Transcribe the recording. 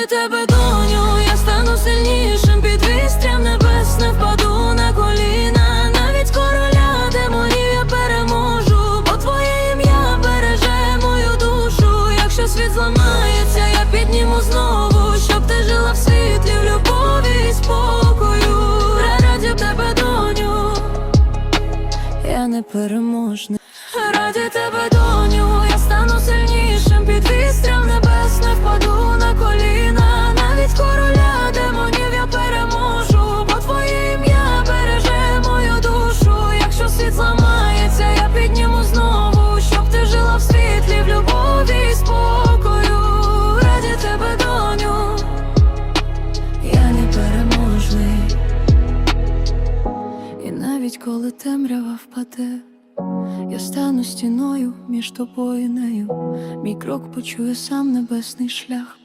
Раді тебе, доню, я стану сильнішим під вістрям небес, не впаду на коліна. Навіть короля демонів я переможу, бо твоє ім'я береже мою душу. Якщо світ зламається, я підніму знову, щоб ти жила в світлі, в любові і спокою. Раді тебе, доню, я не переможний. Раді тебе, доню, навіть коли темрява впаде. Я стану стіною між тобою нею. Мій крок почує сам небесний шлях,